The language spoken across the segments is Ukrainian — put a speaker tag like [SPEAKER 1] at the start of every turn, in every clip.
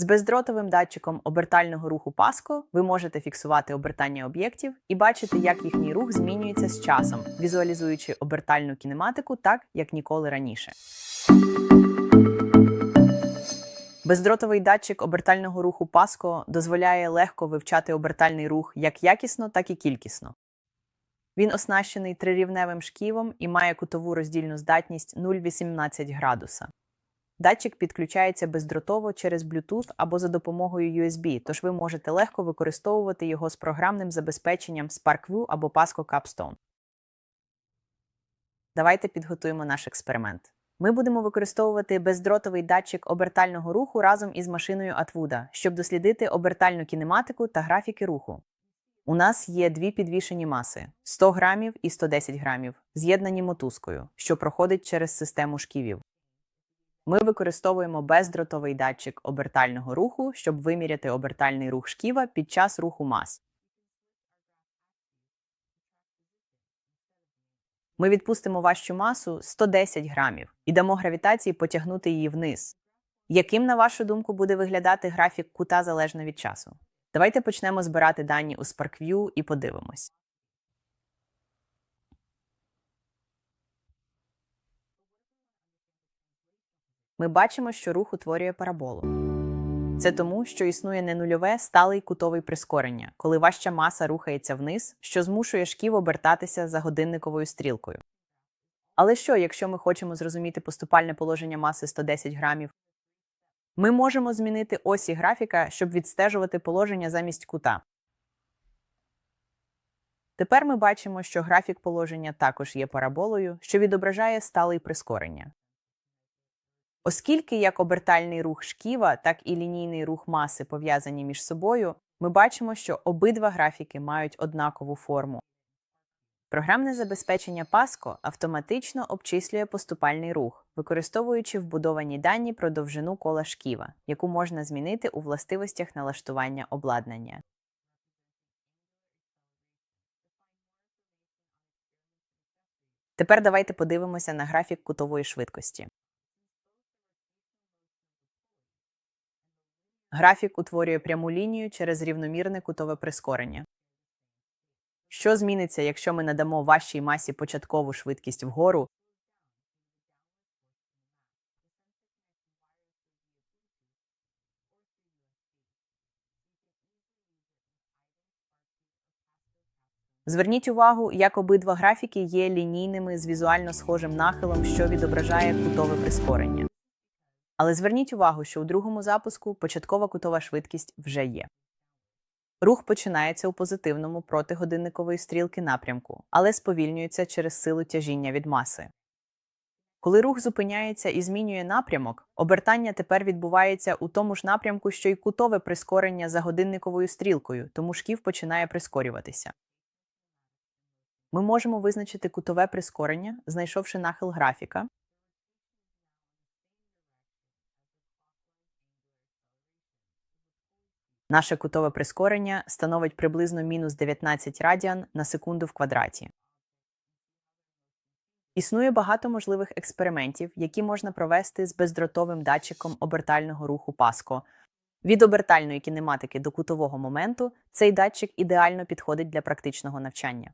[SPEAKER 1] З бездротовим датчиком обертального руху Pasco ви можете фіксувати обертання об'єктів і бачити, як їхній рух змінюється з часом, візуалізуючи обертальну кінематику так, як ніколи раніше. Бездротовий датчик обертального руху Pasco дозволяє легко вивчати обертальний рух як якісно, так і кількісно. Він оснащений трирівневим шківом і має кутову роздільну здатність 0,18 градуса. Датчик підключається бездротово через Bluetooth або за допомогою USB, тож ви можете легко використовувати його з програмним забезпеченням SparkView або Pasco Capstone. Давайте підготуємо наш експеримент. Ми будемо використовувати бездротовий датчик обертального руху разом із машиною Atwood, щоб дослідити обертальну кінематику та графіки руху. У нас є дві підвішені маси 100 грамів і 110 грамів, з'єднані мотузкою, що проходить через систему шківів. Ми використовуємо бездротовий датчик обертального руху, щоб виміряти обертальний рух шківа під час руху мас. Ми відпустимо важчу масу 110 грамів і дамо гравітації потягнути її вниз. Яким, на вашу думку, буде виглядати графік кута залежно від часу? Давайте почнемо збирати дані у SparkView і подивимось. Ми бачимо, що рух утворює параболу. Це тому, що існує не нульове сталий кутовий прискорення, коли важча маса рухається вниз, що змушує шків обертатися за годинниковою стрілкою. Але що, якщо ми хочемо зрозуміти поступальне положення маси 110 грамів? Ми можемо змінити осі графіка, щоб відстежувати положення замість кута. Тепер ми бачимо, що графік положення також є параболою, що відображає сталий прискорення. Оскільки як обертальний рух шківа, так і лінійний рух маси пов'язані між собою, ми бачимо, що обидва графіки мають однакову форму. Програмне забезпечення Pasco автоматично обчислює поступальний рух, використовуючи вбудовані дані про довжину кола шківа, яку можна змінити у властивостях налаштування обладнання. Тепер давайте подивимося на графік кутової швидкості. Графік утворює пряму лінію через рівномірне кутове прискорення. Що зміниться, якщо ми надамо вашій масі початкову швидкість вгору? Зверніть увагу, як обидва графіки є лінійними з візуально схожим нахилом, що відображає кутове прискорення. Але зверніть увагу, що у другому запуску початкова кутова швидкість вже є. Рух починається у позитивному проти годинникової стрілки напрямку, але сповільнюється через силу тяжіння від маси. Коли рух зупиняється і змінює напрямок, обертання тепер відбувається у тому ж напрямку, що й кутове прискорення за годинниковою стрілкою, тому шків починає прискорюватися. Ми можемо визначити кутове прискорення, знайшовши нахил графіка, Наше кутове прискорення становить приблизно мінус 19 радіан на секунду в квадраті. Існує багато можливих експериментів, які можна провести з бездротовим датчиком обертального руху Паско. Від обертальної кінематики до кутового моменту цей датчик ідеально підходить для практичного навчання.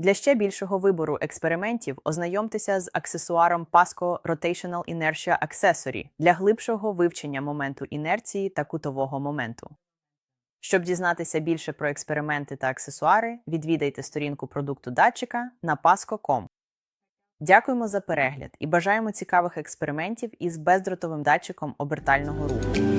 [SPEAKER 1] Для ще більшого вибору експериментів ознайомтеся з аксесуаром Pasco Rotational Inertia Accessory для глибшого вивчення моменту інерції та кутового моменту. Щоб дізнатися більше про експерименти та аксесуари, відвідайте сторінку продукту датчика на pasco.com. Дякуємо за перегляд і бажаємо цікавих експериментів із бездротовим датчиком обертального руху.